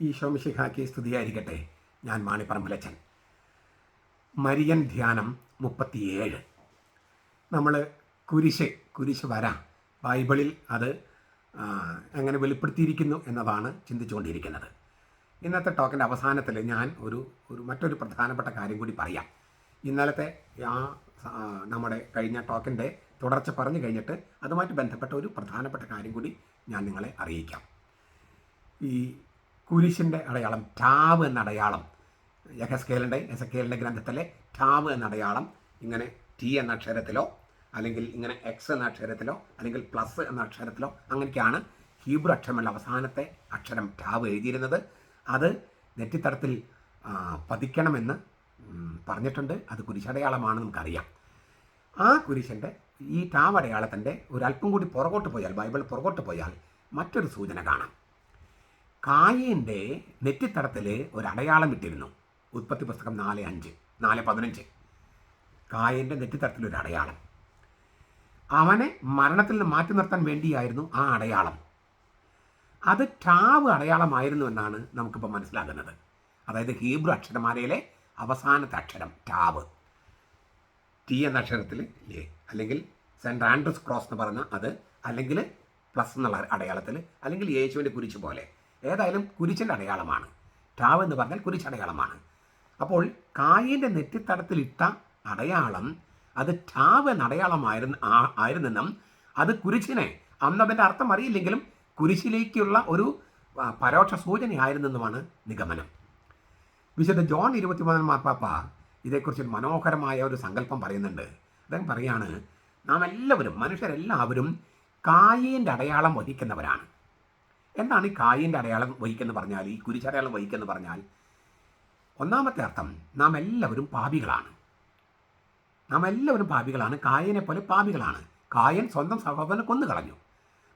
ഈശോമിഷിഹാക്കി സ്തുതിയായിരിക്കട്ടെ. ഞാൻ മാണിപ്പറമ്പലച്ചൻ. മരിയൻ ധ്യാനം മുപ്പത്തിയേഴ്. നമ്മൾ കുരിശ് കുരിശ് വര ബൈബിളിൽ അത് എങ്ങനെ വെളിപ്പെടുത്തിയിരിക്കുന്നു എന്നതാണ് ചിന്തിച്ചുകൊണ്ടിരിക്കുന്നത്. ഇന്നത്തെ ടോക്കിന്റെ അവസാനത്തിൽ ഞാൻ ഒരു ഒരു മറ്റൊരു പ്രധാനപ്പെട്ട കാര്യം കൂടി പറയാം. ഇന്നലത്തെ ആ, നമ്മുടെ കഴിഞ്ഞ ടോക്കിന്റെ തുടർച്ച പറഞ്ഞു കഴിഞ്ഞിട്ട് അതുമായിട്ട് ബന്ധപ്പെട്ട ഒരു പ്രധാനപ്പെട്ട കാര്യം കൂടി ഞാൻ നിങ്ങളെ അറിയിക്കാം. ഈ കുരിശിന്റെ അടയാളം ടാവ് എന്ന അടയാളം യഹസ്കേലിന്റെ എസക്കേലിന്റെ ഗ്രന്ഥത്തിലെ ടാവ് എന്ന അടയാളം ഇങ്ങനെ ടി എന്ന അക്ഷരത്തിലോ അല്ലെങ്കിൽ ഇങ്ങനെ എക്സ് എന്ന അക്ഷരത്തിലോ അല്ലെങ്കിൽ പ്ലസ് എന്ന അക്ഷരത്തിലോ അങ്ങനെയൊക്കെയാണ് ഹീബ്രു അക്ഷരമുള്ള അവസാനത്തെ അക്ഷരം ടാവ് എഴുതിയിരുന്നത്. അത് നെറ്റിത്തടത്തിൽ പതിക്കണമെന്ന് പറഞ്ഞിട്ടുണ്ട്. അത് കുരിശടയാളമാണ് നമുക്കറിയാം. ആ കുരിശന്റെ ഈ ടാവ് അടയാളത്തിന്റെ ഒരല്പം കൂടി പുറകോട്ട് പോയാൽ ബൈബിൾ പുറകോട്ട് പോയാൽ മറ്റൊരു സൂചന കാണാം. കായന്റെ നെറ്റിത്തടത്തിൽ ഒരു അടയാളം ഇട്ടിരുന്നു. ഉത്പത്തി പുസ്തകം നാല് അഞ്ച് നാല് പതിനഞ്ച്. കായന്റെ നെറ്റിത്തടത്തിൽ ഒരു അടയാളം അവനെ മരണത്തിൽ നിന്ന് മാറ്റി നിർത്താൻ വേണ്ടിയായിരുന്നു ആ അടയാളം. അത് ടാവ് അടയാളമായിരുന്നു എന്നാണ് നമുക്കിപ്പോൾ മനസ്സിലാകുന്നത്. അതായത് ഹീബ്രു അക്ഷരമാലയിലെ അവസാനത്തെ അക്ഷരം ടാവ്. ടി എന്ന അക്ഷരത്തിൽ ലേ അല്ലെങ്കിൽ സെന്റ് ആൻഡ്രസ് ക്രോസ് എന്ന് പറഞ്ഞ അത് അല്ലെങ്കിൽ പ്ലസ് എന്നുള്ള അടയാളത്തിൽ അല്ലെങ്കിൽ യേശുവിന്റെ കുരിശ് പോലെ. ഏതായാലും കുരിശിന്റെ അടയാളമാണ്. ടാവ് എന്ന് പറഞ്ഞാൽ കുരിശടയാളമാണ് അപ്പോൾ കായിന്റെ നെറ്റിത്തടത്തിലിട്ട അടയാളം അത് ടാവ് എന്ന അടയാളമായിരുന്നു ആയിരുന്നെന്നും അത് കുരിശിനെ അന്നതിന്റെ അർത്ഥം അറിയില്ലെങ്കിലും കുരിശിലേക്കുള്ള ഒരു പരോക്ഷ സൂചനയായിരുന്നെന്നുമാണ് നിഗമനം. വിശുദ്ധ ജോൺ ഇരുപത്തിമൂന്നാം മാർപ്പാപ്പ ഇതേക്കുറിച്ച് മനോഹരമായ ഒരു സങ്കല്പം പറയുന്നുണ്ട്. അദ്ദേഹം പറയാണ് നാം എല്ലാവരും മനുഷ്യരെല്ലാവരും കായീന്റെ അടയാളം വഹിക്കുന്നവരാണ് എന്താണ് ഈ കായിന്റെ അടയാളം വഹിക്കുന്നത് പറഞ്ഞാൽ ഈ കുരിശടയാളം വഹിക്കുന്നത് പറഞ്ഞാൽ? ഒന്നാമത്തെ അർത്ഥം നാം എല്ലാവരും പാപികളാണ്. നാം എല്ലാവരും പാപികളാണ് കായനെ പോലെ പാപികളാണ്. കായൻ സ്വന്തം സഹോദരനെ കൊന്നു കളഞ്ഞു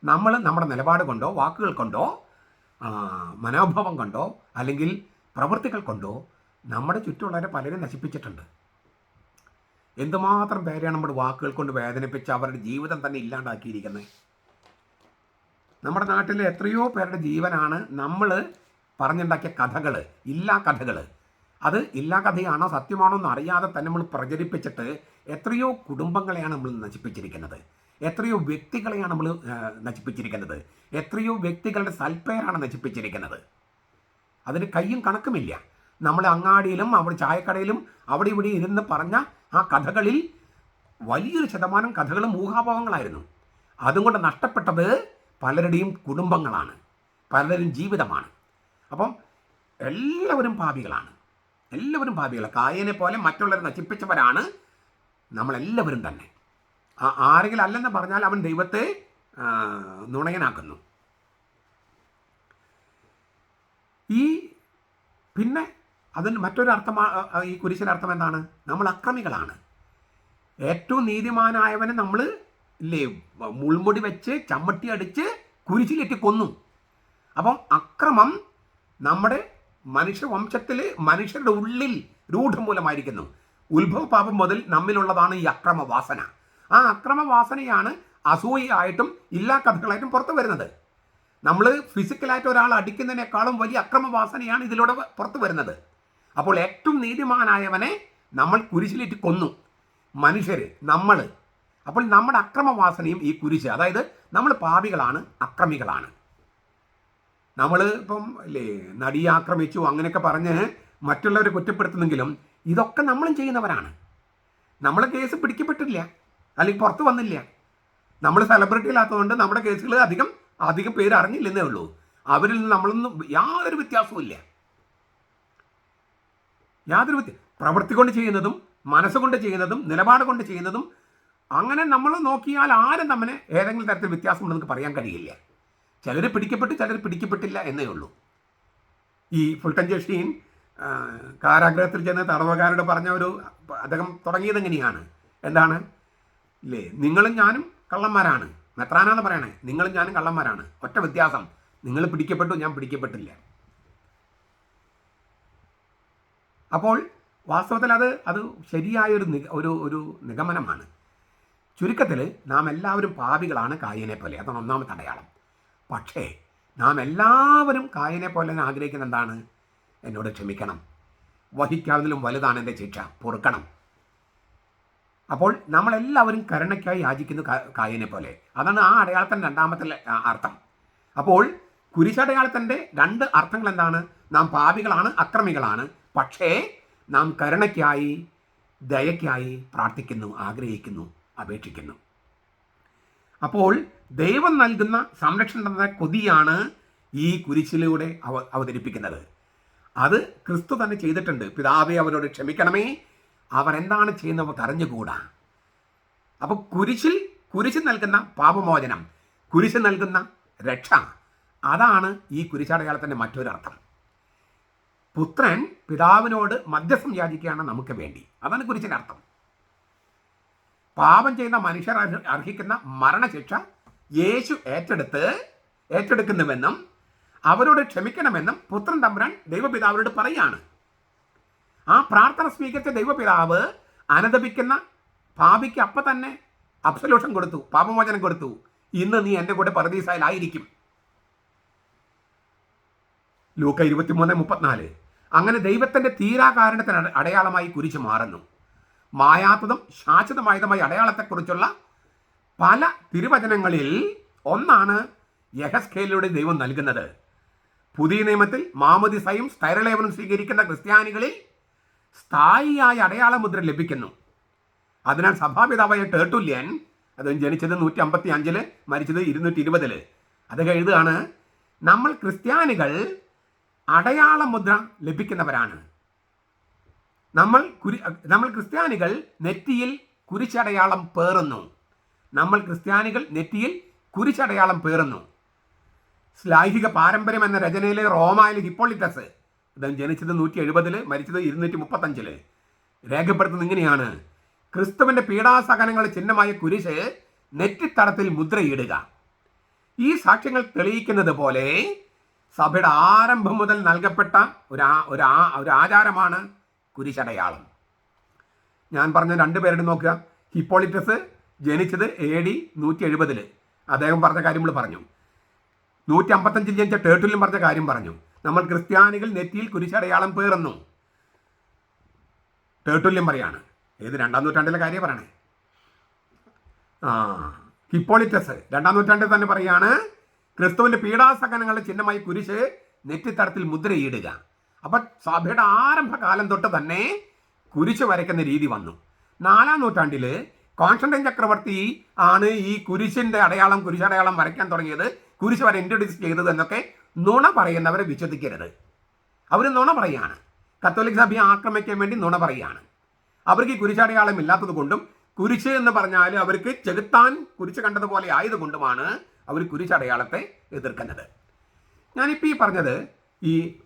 നമ്മൾ നമ്മുടെ നിലപാട് കൊണ്ടോ വാക്കുകൾ കൊണ്ടോ മനോഭാവം കൊണ്ടോ അല്ലെങ്കിൽ പ്രവൃത്തികൾ കൊണ്ടോ നമ്മുടെ ചുറ്റുമുള്ളവരെ പലരും നശിപ്പിച്ചിട്ടുണ്ട്. എന്തുമാത്രം പേരെയാണ് നമ്മുടെ വാക്കുകൾ കൊണ്ട് വേദനിപ്പിച്ച് അവരുടെ ജീവിതം തന്നെ ഇല്ലാണ്ടാക്കിയിരിക്കുന്നത്? നമ്മുടെ നാട്ടിലെ എത്രയോ പേരുടെ ജീവനാണ് നമ്മൾ പറഞ്ഞുണ്ടാക്കിയ കഥകൾ ഇല്ലാ കഥകൾ അത് ഇല്ലാ കഥയാണോ സത്യമാണോ എന്ന് അറിയാതെ തന്നെ നമ്മൾ പ്രചരിപ്പിച്ചിട്ട് എത്രയോ കുടുംബങ്ങളെയാണ് നമ്മൾ നശിപ്പിച്ചിരിക്കുന്നത്. എത്രയോ വ്യക്തികളെയാണ് നമ്മൾ നശിപ്പിച്ചിരിക്കുന്നത്. എത്രയോ വ്യക്തികളുടെ സൽപ്പേരാണ് നശിപ്പിച്ചിരിക്കുന്നത്. അതിന് കയ്യും കണക്കുമില്ല. നമ്മൾ അങ്ങാടിയിലും അവിടെ ചായക്കടയിലും അവിടെ ഇവിടെ ഇരുന്ന് പറഞ്ഞ ആ കഥകളിൽ വലിയൊരു ശതമാനം കഥകളും ഊഹാഭാവങ്ങളായിരുന്നു അതുകൊണ്ട് നഷ്ടപ്പെട്ടത് പലരുടെയും കുടുംബങ്ങളാണ്. പലരും ജീവിതമാണ്. അപ്പം എല്ലാവരും പാപികളാണ്. എല്ലാവരും പാപികളാണ്. കായനെ പോലെ മറ്റുള്ളവരെ നശിപ്പിച്ചവരാണ് നമ്മളെല്ലാവരും തന്നെ. ആ ആരെങ്കിലും അല്ലെന്ന് പറഞ്ഞാൽ അവൻ ദൈവത്തെ നുണയനാക്കുന്നു. ഈ പിന്നെ അതിന് മറ്റൊരു അർത്ഥം ഈ കുരിശിന്റെ അർത്ഥം എന്താണ്? നമ്മൾ അക്രമികളാണ്. ഏറ്റവും നീതിമാനായവനെ നമ്മൾ ഇല്ലേ? മുൾമുടി വെച്ച് ചമ്മട്ടി അടിച്ച് കുരിശിലിട്ട് കൊന്നു. അപ്പം അക്രമം നമ്മുടെ മനുഷ്യവംശത്തിൽ മനുഷ്യരുടെ ഉള്ളിൽ രൂഢമൂലമായിരിക്കുന്നു ഉത്ഭവ പാപം മുതൽ നമ്മിലുള്ളതാണ് ഈ അക്രമവാസന. ആ അക്രമവാസനയാണ് അസൂയയായിട്ടും ഇല്ലാ കഥകളായിട്ടും പുറത്തു വരുന്നത്. നമ്മൾ ഫിസിക്കലായിട്ട് ഒരാൾ അടിക്കുന്നതിനേക്കാളും വലിയ അക്രമവാസനയാണ് ഇതിലൂടെ പുറത്തു വരുന്നത്. അപ്പോൾ ഏറ്റവും നീതിമാനായവനെ നമ്മൾ കുരിശിലേറ്റ് കൊന്നു. മനുഷ്യർ നമ്മൾ അപ്പോൾ നമ്മുടെ അക്രമവാസനയും ഈ കുരിശ് അതായത് നമ്മൾ പാപികളാണ് അക്രമികളാണ്. നമ്മൾ ഇപ്പം അല്ലേ നടിയെ ആക്രമിച്ചു അങ്ങനെയൊക്കെ പറഞ്ഞ് മറ്റുള്ളവരെ കുറ്റപ്പെടുത്തുന്നെങ്കിലും ഇതൊക്കെ നമ്മളും ചെയ്യുന്നവരാണ്. നമ്മൾ കേസ് പിടിക്കപ്പെട്ടില്ല അല്ലെങ്കിൽ പുറത്ത് വന്നില്ല. നമ്മൾ സെലിബ്രിറ്റി ഇല്ലാത്തതുകൊണ്ട് നമ്മുടെ കേസുകൾ അധികം അധികം പേര് അറിഞ്ഞില്ലെന്നേ ഉള്ളൂ. അവരിൽ നിന്ന് നമ്മളൊന്നും യാതൊരു വ്യത്യാസവും ഇല്ല. യാതൊരു പ്രവൃത്തി കൊണ്ട് ചെയ്യുന്നതും മനസ്സുകൊണ്ട് ചെയ്യുന്നതും നിലപാട് കൊണ്ട് ചെയ്യുന്നതും അങ്ങനെ നമ്മൾ നോക്കിയാൽ ആരും തമ്മിൽ ഏതെങ്കിലും തരത്തിൽ വ്യത്യാസമുണ്ടെന്ന് പറയാൻ കഴിയില്ല. ചിലർ പിടിക്കപ്പെട്ടു ചിലർ പിടിക്കപ്പെട്ടില്ല എന്നേ ഉള്ളൂ. ഈ ഫുൾട്ടൻ ജഷീൻ കാരാഗ്രഹത്തിൽ ചെന്ന് തടവുകാരോട് പറഞ്ഞ ഒരു അദ്ദേഹം തുടങ്ങിയത് എങ്ങനെയാണ്? എന്താണ്? ഇല്ലേ നിങ്ങളും ഞാനും കള്ളന്മാരാണ്. മെത്രാനാന്ന് പറയണേ. നിങ്ങളും ഞാനും കള്ളന്മാരാണ്. ഒറ്റ വ്യത്യാസം. നിങ്ങൾ പിടിക്കപ്പെട്ടു ഞാൻ പിടിക്കപ്പെട്ടില്ല. അപ്പോൾ വാസ്തവത്തിൽ അത് അത് ശരിയായൊരു നിഗ ഒരു ഒരു നിഗമനമാണ്. ചുരുക്കത്തിൽ നാം എല്ലാവരും പാപികളാണ് കായനെ പോലെ. അതാണ് ഒന്നാമത്തെ അടയാളം. പക്ഷേ നാം എല്ലാവരും കായനെ പോലെ ആഗ്രഹിക്കുന്ന എന്താണ്? എന്നോട് ക്ഷമിക്കണം. വഹിക്കാവുന്നതിലും വലുതാണ് എന്റെ ശിക്ഷ. പൊറുക്കണം. അപ്പോൾ നമ്മളെല്ലാവരും കരുണയ്ക്കായി യാചിക്കുന്നു കായനെ പോലെ. അതാണ് ആ അടയാളത്തിന്റെ രണ്ടാമത്തെ അർത്ഥം. അപ്പോൾ കുരിശടയാളത്തിന്റെ രണ്ട് അർത്ഥങ്ങൾ എന്താണ്? നാം പാപികളാണ് അക്രമികളാണ്. പക്ഷേ നാം കരുണയ്ക്കായി ദയക്കായി പ്രാർത്ഥിക്കുന്നു ആഗ്രഹിക്കുന്നു. അപേക്ഷിക്കുന്നു. അപ്പോൾ ദൈവം നൽകുന്ന സംരക്ഷണ കൊതിയാണ് ഈ കുരിശിലൂടെ അവ അവതരിപ്പിക്കുന്നത്. അത് ക്രിസ്തു തന്നെ ചെയ്തിട്ടുണ്ട്. പിതാവെ അവരോട് ക്ഷമിക്കണമേ. അവർ എന്താണ് ചെയ്യുന്നവർ അറിഞ്ഞുകൂടാ. അപ്പോൾ കുരിശിൽ കുരിശ് നൽകുന്ന പാപമോചനം കുരിശ് നൽകുന്ന രക്ഷ അതാണ് ഈ കുരിശടയാളത്തിന്റെ മറ്റൊരർത്ഥം പുത്രൻ പിതാവിനോട് മധ്യസ്ഥം യാചിക്കുകയാണ് നമുക്ക് വേണ്ടി. അതാണ് കുരിശിന്റെ അർത്ഥം. പാപം ചെയ്യുന്ന മനുഷ്യർ അർഹിക്കുന്ന മരണശിക്ഷ യേശു ഏറ്റെടുത്ത് ഏറ്റെടുക്കുന്നുവെന്നും അവരോട് ക്ഷമിക്കണമെന്നും പുത്രൻ തമ്പുരാൻ ദൈവപിതാവിനോട് പറയാണ്. ആ പ്രാർത്ഥന സ്വീകരിച്ച ദൈവപിതാവ് അനദപിക്കുന്ന പാപിക്ക് അപ്പം തന്നെ അബ്സല്യൂഷൻ കൊടുത്തു പാപമോചനം കൊടുത്തു. ഇന്ന് നീ എന്റെ കൂടെ പരദീസായാലായിരിക്കും. ലൂക്ക ഇരുപത്തിമൂന്ന് മുപ്പത്തിനാല്. അങ്ങനെ ദൈവത്തിന്റെ തീരാകാരണത്തിന് അട- അടയാളമായി കുരിശ് മാറുന്നു. മായാത്തതും ശാശ്വതമായതുമായ അടയാളത്തെക്കുറിച്ചുള്ള പല തിരുവചനങ്ങളിൽ ഒന്നാണ് യഹസ്കേലിലൂടെ ദൈവം നൽകുന്നത്. പുതിയ നിയമത്തിൽ മാമോദിസയും സ്ഥൈരലേവനും സ്വീകരിക്കുന്ന ക്രിസ്ത്യാനികളിൽ സ്ഥായിയായ അടയാളമുദ്ര ലഭിക്കുന്നു. അതിനാൽ സഭാപിതാവായ ടേട്ടുല്യൻ അത് ജനിച്ചത് നൂറ്റി അമ്പത്തി അഞ്ചിൽ മരിച്ചത് ഇരുന്നൂറ്റി ഇരുപതിൽ അത് എഴുതുകയാണ് നമ്മൾ ക്രിസ്ത്യാനികൾ അടയാള മുദ്ര ലഭിക്കുന്നവരാണ്. നമ്മൾ കുരി നമ്മൾ ക്രിസ്ത്യാനികൾ നെറ്റിയിൽ കുരിശടയാളം പേറുന്നു. നമ്മൾ ക്രിസ്ത്യാനികൾ നെറ്റിയിൽ കുരിശടയാളം പേറുന്നു. ശ്ലാഹിക പാരമ്പര്യം എന്ന രചനയിലെ റോമായിലെ ഹിപ്പോളിറ്റസ് അദ്ദേഹം ജനിച്ചത് നൂറ്റി എഴുപതിൽ മരിച്ചത് ഇരുന്നൂറ്റി മുപ്പത്തഞ്ചിൽ രേഖപ്പെടുത്തുന്നത് ഇങ്ങനെയാണ്. ക്രിസ്തുവിന്റെ പീഡാസഹനങ്ങളുടെ ചിഹ്നമായ കുരിശ് നെറ്റിത്തടത്തിൽ മുദ്രയിടുക. ഈ സാക്ഷ്യങ്ങൾ തെളിയിക്കുന്നത് പോലെ സഭയുടെ ആരംഭം മുതൽ നൽകപ്പെട്ട ഒരു ഒരു ആചാരമാണ് കുരിശടയാളം. ഞാൻ പറഞ്ഞ രണ്ട് പേരുടെ നോക്കുക. ഹിപ്പോളിറ്റസ് ജനിച്ചത് എ ഡി നൂറ്റി എഴുപതിൽ അദ്ദേഹം പറഞ്ഞ കാര്യം നമ്മൾ പറഞ്ഞു. നൂറ്റി അമ്പത്തഞ്ചിൽ ജനിച്ച ടേട്ടിലും പറഞ്ഞ കാര്യം പറഞ്ഞു. നമ്മൾ ക്രിസ്ത്യാനികൾ നെറ്റിയിൽ കുരിശടയാളം പേറുന്നു. ടേട്ടുല്യം പറയാണ്. ഏത് രണ്ടാം നൂറ്റാണ്ടിലെ കാര്യം പറയണേ? ആ ഹിപ്പോളിറ്റസ് രണ്ടാം നൂറ്റാണ്ടിൽ തന്നെ പറയാണ് ക്രിസ്തുവിന്റെ പീഡാസഹനങ്ങളുടെ ചിഹ്നമായി കുരിശ് നെറ്റിത്തടത്തിൽ മുദ്രയിടുക. അപ്പൊ സഭയുടെ ആരംഭകാലം തൊട്ട് തന്നെ കുരിശ് വരയ്ക്കുന്ന രീതി വന്നു. നാലാം നൂറ്റാണ്ടിൽ കോൺസ്റ്റന്റൈൻ ചക്രവർത്തി ആണ് ഈ കുരിശിന്റെ അടയാളം കുരിശടയാളം വരയ്ക്കാൻ തുടങ്ങിയത്. കുരിശ് വരെ ഇൻട്രൊഡ്യൂസ് ചെയ്തത് എന്നൊക്കെ നുണ പറയുന്നവരെ വിശ്വസിക്കരുത്. അവർ നുണ പറയാണ്. കത്തോലിക് സഭയെ ആക്രമിക്കാൻ വേണ്ടി നുണ പറയാണ്. അവർക്ക് കുരിശടയാളം ഇല്ലാത്തത് കൊണ്ടും കുരിശ് എന്ന് പറഞ്ഞാൽ അവർക്ക് ചെകുത്താൻ കുരിശ് കണ്ടതുപോലെ ആയതുകൊണ്ടുമാണ് അവർ കുരിശടയാളത്തെ എതിർക്കുന്നത്. ഞാനിപ്പോൾ ഈ പറഞ്ഞത് ഈ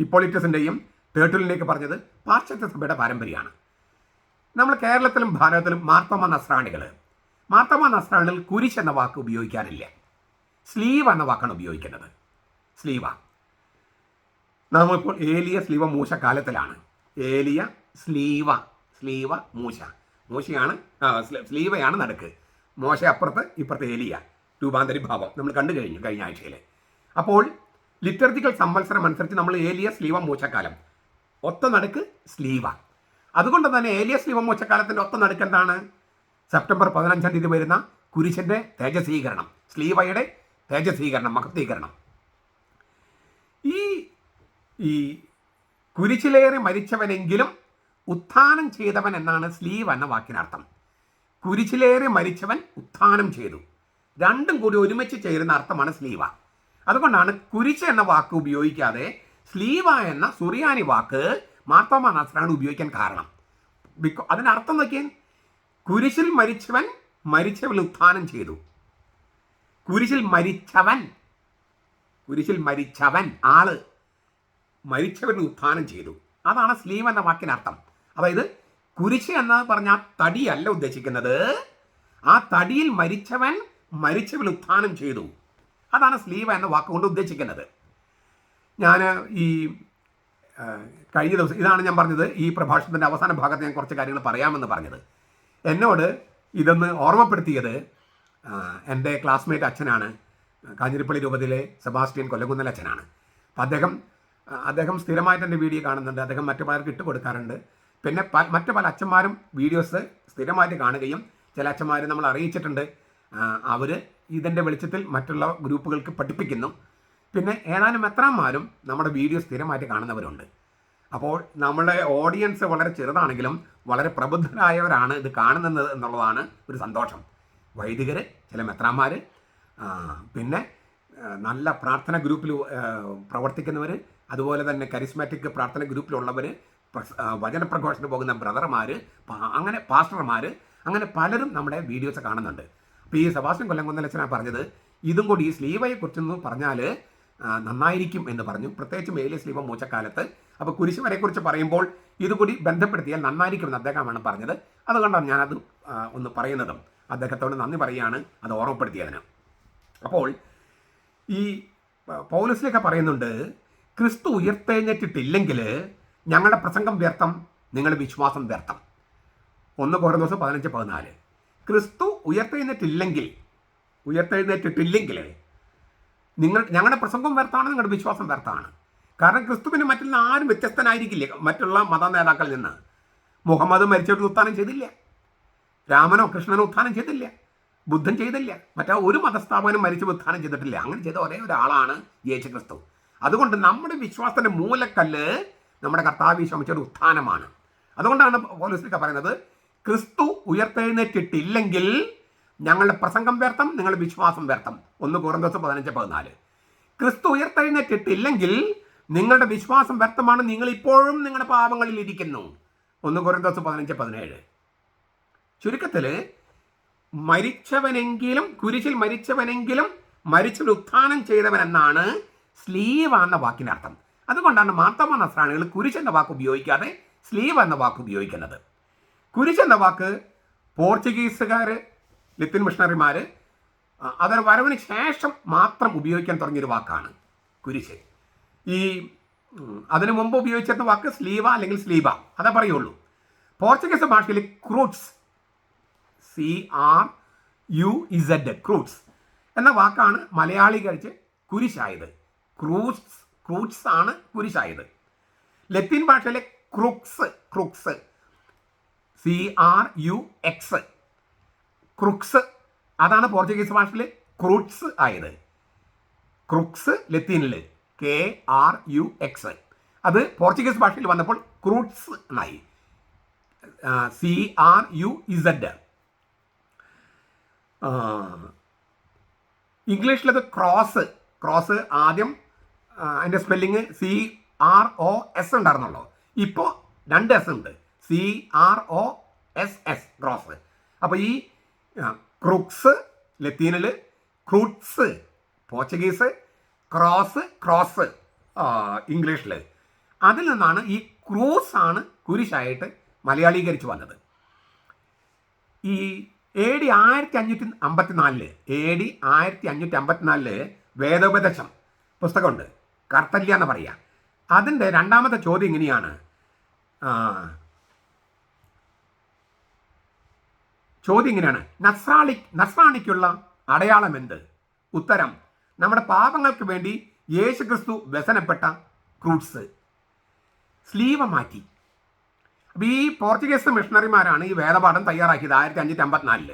ഹിപ്പോളിറ്റസിന്റെയും ടേട്ടിലിന്റെയൊക്കെ പറഞ്ഞത് പാശ്ചാത്യ സഭയുടെ പാരമ്പര്യമാണ്. നമ്മൾ കേരളത്തിലും ഭാരതത്തിലും മാർത്തോമ നസ്രാണികൾ മാർത്തോമ നസ്രാണികൾ കുരിശ് എന്ന വാക്ക് ഉപയോഗിക്കാറില്ല. സ്ലീവ് എന്ന വാക്കാണ് ഉപയോഗിക്കുന്നത്. സ്ലീവ. നമ്മളിപ്പോൾ ഏലിയ സ്ലീവ മൂശ കാലത്തിലാണ്. ഏലിയ സ്ലീവ സ്ലീവ മൂശ. മൂശയാണ് സ്ലീവയാണ് നടുക്ക്. മോശ അപ്പുറത്ത് ഇപ്പുറത്ത് ഏലിയ. രൂപാന്തരി ഭാവം നമ്മൾ കണ്ടു കഴിഞ്ഞു കഴിഞ്ഞ ആഴ്ചയിൽ അപ്പോൾ ലിറ്റർജിക്കൽ സംവത്സരം അനുസരിച്ച് നമ്മൾ ഏലിയ സ്ലീവ മൂച്ചക്കാലം. ഒത്ത നടുക്ക് സ്ലീവ. അതുകൊണ്ട് തന്നെ ഏലിയ സ്ലീവ മൂച്ചക്കാലത്തിന്റെ ഒത്ത നടുക്ക് എന്താണ്? സെപ്റ്റംബർ പതിനഞ്ചാം തീയതി വരുന്ന കുരിശന്റെ തേജസ്വീകരണം. സ്ലീവയുടെ തേജസ്വീകരണം മഹത്വീകരണം. ഈ ഈ കുരിശിലേറി മരിച്ചവനെങ്കിലും ഉത്ഥാനം ചെയ്തവൻ എന്നാണ് സ്ലീവ് എന്ന വാക്കിനർത്ഥം. കുരിശിലേറി മരിച്ചവൻ ഉത്ഥാനം ചെയ്തു. രണ്ടും കൂടി ഒരുമിച്ച് ചേരുന്ന അർത്ഥമാണ് സ്ലീവ. അതുകൊണ്ടാണ് കുരിശ് എന്ന വാക്ക് ഉപയോഗിക്കാതെ സ്ലീവ എന്ന സുറിയാനി വാക്ക് മാർത്തോമ നാസറാണ് ഉപയോഗിക്കാൻ കാരണം. ബിക്കോ അതിനർത്ഥം നോക്കിയാൽ കുരിശിൽ മരിച്ചവൻ മരിച്ചവൻ ഉത്ഥാനം ചെയ്തു. കുരിശിൽ മരിച്ചവൻ കുരിശിൽ മരിച്ചവൻ ആൾ മരിച്ചവൻ ഉത്ഥാനം ചെയ്തു. അതാണ് സ്ലീവ് എന്ന വാക്കിനർത്ഥം അതായത് കുരിശ് എന്ന് പറഞ്ഞ തടിയല്ല ഉദ്ദേശിക്കുന്നത്. ആ തടിയിൽ മരിച്ചവൻ മരിച്ചവൻ ഉത്ഥാനം ചെയ്തു. അതാണ് സ്ലീവ് എന്ന വാക്കുകൊണ്ട് ഉദ്ദേശിക്കുന്നത്. ഞാൻ ഈ കഴിഞ്ഞ ദിവസം ഇതാണ് ഞാൻ പറഞ്ഞത് ഈ പ്രഭാഷണത്തിന്റെ അവസാന ഭാഗത്ത് ഞാൻ കുറച്ച് കാര്യങ്ങൾ പറയാമെന്ന് പറഞ്ഞത്. എന്നോട് ഇതൊന്ന് ഓർമ്മപ്പെടുത്തിയത് എന്റെ ക്ലാസ്മേറ്റ് അച്ഛനാണ്. കാഞ്ഞിരപ്പള്ളി രൂപതയിലെ സെബാസ്റ്റ്യൻ കൊല്ലകുന്നലച്ചനാണ് അപ്പം അദ്ദേഹം അദ്ദേഹം സ്ഥിരമായിട്ട് എന്റെ വീഡിയോ കാണുന്നുണ്ട് അദ്ദേഹം മറ്റു പലർക്ക് ഇട്ട് കൊടുക്കാറുണ്ട്. പിന്നെ പ മറ്റു പല അച്ഛന്മാരും വീഡിയോസ് സ്ഥിരമായിട്ട് കാണുകയും ചില അച്ഛന്മാർ നമ്മൾ അറിയിച്ചിട്ടുണ്ട്. അവർ ഇതിന്റെ വെളിച്ചത്തിൽ മറ്റുള്ള ഗ്രൂപ്പുകൾക്ക് പഠിപ്പിക്കുന്നു. പിന്നെ ഏതാനും എത്രമാരും നമ്മുടെ വീഡിയോ സ്ഥിരമായിട്ട് കാണുന്നവരുണ്ട്. അപ്പോൾ നമ്മളെ ഓഡിയൻസ് വളരെ ചെറുതാണെങ്കിലും വളരെ പ്രബുദ്ധരായവരാണ് ഇത് കാണുന്നത് എന്നുള്ളതാണ് ഒരു സന്തോഷം. വൈദികർ ചില മെത്രാന്മാർ പിന്നെ നല്ല പ്രാർത്ഥന ഗ്രൂപ്പിൽ പ്രവർത്തിക്കുന്നവർ അതുപോലെ തന്നെ കരിസ്മാറ്റിക് പ്രാർത്ഥന ഗ്രൂപ്പിലുള്ളവർ വചനപ്രഘോഷത്തിന് പോകുന്ന ബ്രദർമാർ അങ്ങനെ പാസ്റ്റർമാർ അങ്ങനെ പലരും നമ്മുടെ വീഡിയോസ് കാണുന്നുണ്ട്. അപ്പോൾ ഈ സെബാസ്റ്റ്യൻ കൊല്ലംകുന്നലച്ചനാണ് പറഞ്ഞത്. ഇതും കൂടി ഈ സ്ലീവയെ കുറിച്ചൊന്ന് പറഞ്ഞാൽ നന്നായിരിക്കും എന്ന് പറഞ്ഞു. പ്രത്യേകിച്ച് മേലിയ സ്ലീവ മൂച്ചക്കാലത്ത്. അപ്പോൾ കുരിശുവരെ കുറിച്ച് പറയുമ്പോൾ ഇതുകൂടി ബന്ധപ്പെടുത്തിയാൽ നന്നായിരിക്കുമെന്ന് അദ്ദേഹമാണ് പറഞ്ഞത്. അതുകൊണ്ടാണ് ഞാനത് ഒന്ന് പറയുന്നതും. അദ്ദേഹത്തോട് നന്ദി പറയുകയാണ് അത് ഓർമ്മപ്പെടുത്തിയതിന്. അപ്പോൾ ഈ പൗലസിലൊക്കെ പറയുന്നുണ്ട് ക്രിസ്തു ഉയർത്തെഴുന്നേറ്റിട്ടില്ലെങ്കിൽ ഞങ്ങളുടെ പ്രസംഗം വ്യർത്ഥം നിങ്ങളുടെ വിശ്വാസം വ്യർത്ഥം. ഒന്ന് കുറേ ദിവസം പതിനഞ്ച് പതിനാല്. ക്രിസ്തു ഉയർത്തെഴുന്നേറ്റില്ലെങ്കിൽ ഉയർത്തെഴുന്നേറ്റിട്ടില്ലെങ്കിൽ നിങ്ങൾ ഞങ്ങളുടെ പ്രസംഗം വ്യർത്താണ് നിങ്ങളുടെ വിശ്വാസം വ്യർത്താണ് കാരണം ക്രിസ്തുവിന് മറ്റുള്ള ആരും വ്യത്യസ്തനായിരിക്കില്ല മറ്റുള്ള മത നേതാക്കളിൽ നിന്ന്. മുഹമ്മദ് മരിച്ചിട്ട് ഉത്ഥാനം ചെയ്തില്ല. രാമനോ കൃഷ്ണനോ ഉത്ഥാനം ചെയ്തില്ല. ബുദ്ധൻ ചെയ്തില്ല. മറ്റേ ഒരു മതസ്ഥാപനം മരിച്ച് ഉത്ഥാനം ചെയ്തിട്ടില്ല. അങ്ങനെ ചെയ്ത ഒരേ ഒരാളാണ് യേശു ക്രിസ്തു അതുകൊണ്ട് നമ്മുടെ വിശ്വാസത്തിന്റെ മൂലക്കല്ല് നമ്മുടെ കർത്താവ് ശമിച്ചൊരു ഉത്ഥാനമാണ്. അതുകൊണ്ടാണ് പോലീസിലൊക്കെ പറയുന്നത് ക്രിസ്തു ഉയർത്തെഴുന്നേറ്റിട്ടില്ലെങ്കിൽ ഞങ്ങളുടെ പ്രസംഗം വ്യർത്ഥം നിങ്ങളുടെ വിശ്വാസം വ്യർത്ഥം. ഒന്ന് കുറഞ്ഞ പതിനഞ്ച് പതിനാല്. ക്രിസ്തു ഉയർത്തെഴുന്നേറ്റിട്ടില്ലെങ്കിൽ നിങ്ങളുടെ വിശ്വാസം വ്യർത്ഥമാണ്. നിങ്ങൾ ഇപ്പോഴും നിങ്ങളുടെ പാപങ്ങളിൽ ഇരിക്കുന്നു. ഒന്ന് കുറഞ്ഞ പതിനഞ്ച് പതിനേഴ്. ചുരുക്കത്തിൽ മരിച്ചവനെങ്കിലും കുരിശിൽ മരിച്ചവനെങ്കിലും മരിച്ചിൽ ഉത്ഥാനം ചെയ്തവനെന്നാണ് സ്ലീവ് എന്ന വാക്കിനർത്ഥം. അതുകൊണ്ടാണ് മാർത്തമ നസ്രാണികൾ കുരിശ് എന്ന വാക്ക് ഉപയോഗിക്കാതെ സ്ലീവ് എന്ന വാക്ക് ഉപയോഗിക്കുന്നത്. കുരിശ് എന്ന വാക്ക് പോർച്ചുഗീസുകാർ ലിത്തിൻ മിഷണറിമാർ അതൊരു വരവിന് ശേഷം മാത്രം ഉപയോഗിക്കാൻ തുടങ്ങിയൊരു വാക്കാണ് കുരിശ്. ഈ അതിനു മുമ്പ് ഉപയോഗിച്ചിരുന്ന വാക്ക് സ്ലീവ അല്ലെങ്കിൽ സ്ലീബ അതേ പറയുള്ളൂ. പോർച്ചുഗീസ് ഭാഷയിൽ ക്രൂട്ട്സ് സി ആർ യു ഇസഡ് ക്രൂട്ട്സ് എന്ന വാക്കാണ് മലയാളി കഴിച്ച് കുരിശായത്. ക്രൂസ് ക്രൂട്ട്സ് ആണ് കുരിശായത്. ലത്തീൻ ഭാഷയിലെ ക്രൂക്സ് ക്രുക്സ് സി ആർ യു എക്സ്. ക്രുക്സ്. അതാണ് പോർച്ചുഗീസ് ഭാഷയിൽ ക്രൂട്ട്സ് ആയത്. ക്രുക്സ് ലത്തീനിൽ കെ ആർ യു എക്സ്. അത് പോർച്ചുഗീസ് ഭാഷയിൽ വന്നപ്പോൾ ക്രൂട്ട്സ് എന്നായി. C R U Z. ഇംഗ്ലീഷിലത് cross. Cross ആദ്യം അതിന്റെ spelling C R O S ഉണ്ടായിരുന്നുള്ളൂ. ഇപ്പോൾ രണ്ട് എസ് ഉണ്ട്. C R O S S cross അപ്പോൾ ഈ ക്രുക്സ് ലത്തീനിൽ ക്രൂട്ട്സ് പോർച്ചുഗീസ് ക്രോസ് ക്രോസ് ഇംഗ്ലീഷിൽ അതിൽ നിന്നാണ് ഈ ക്രൂസ് ആണ് കുരിശായിട്ട് മലയാളീകരിച്ച് വന്നത്. ഈ എ ഡി ആയിരത്തി അഞ്ഞൂറ്റി അമ്പത്തിനാലിൽ എ ഡി ആയിരത്തി അഞ്ഞൂറ്റി അമ്പത്തിനാലിൽ വേദോപദേശം പുസ്തകമുണ്ട്. കർത്തല്യ എന്ന് പറയുക അതിന്റെ രണ്ടാമത്തെ ചോദ്യം ഇങ്ങനെയാണ്. ചോദ്യം ഇങ്ങനെയാണ്. നസ്രാളി നസ്രാണിക്കുള്ള അടയാളം എന്ത്? ഉത്തരം നമ്മുടെ പാപങ്ങൾക്ക് വേണ്ടി യേശു ക്രിസ്തു വ്യസനപ്പെട്ട ക്രൂട്ട്സ് സ്ലീവ മാറ്റി. അപ്പോൾ ഈ പോർച്ചുഗീസ് മിഷണറിമാരാണ് ഈ വേദപാഠം തയ്യാറാക്കിയത് ആയിരത്തി അഞ്ഞൂറ്റി അമ്പത്തിനാലിൽ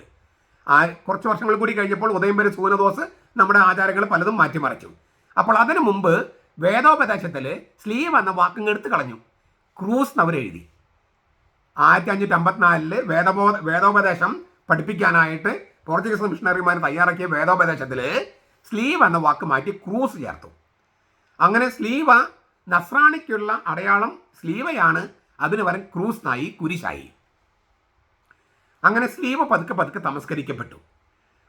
ആ കുറച്ച് വർഷങ്ങൾ കൂടി കഴിഞ്ഞപ്പോൾ ഉദയം വരെ സൂനദോസ് നമ്മുടെ ആചാരങ്ങൾ പലതും മാറ്റിമറിച്ചു. അപ്പോൾ അതിനു മുമ്പ് വേദോപദേശത്തിൽ സ്ലീവ് എന്ന വാക്കും എടുത്തു കളഞ്ഞു. ക്രൂസ് എന്ന് അവരെഴുതി. ആയിരത്തി അഞ്ഞൂറ്റി അമ്പത്തിനാലിൽ വേദബോ വേദോപദേശം പഠിപ്പിക്കാനായിട്ട് പോർച്ചുഗീസ് മിഷണറിമാർ തയ്യാറാക്കിയ വേദോപദേശത്തിൽ സ്ലീവ് എന്ന വാക്ക് മാറ്റി ക്രൂസ് ചേർത്തു. അങ്ങനെ സ്ലീവ നസ്രാണിക്കുള്ള അടയാളം സ്ലീവയാണ് അതിന് വരൻ ക്രൂസ്നായി കുരിശായി. അങ്ങനെ സ്ലീവ പതുക്കെ പതുക്കെ തമസ്കരിക്കപ്പെട്ടു.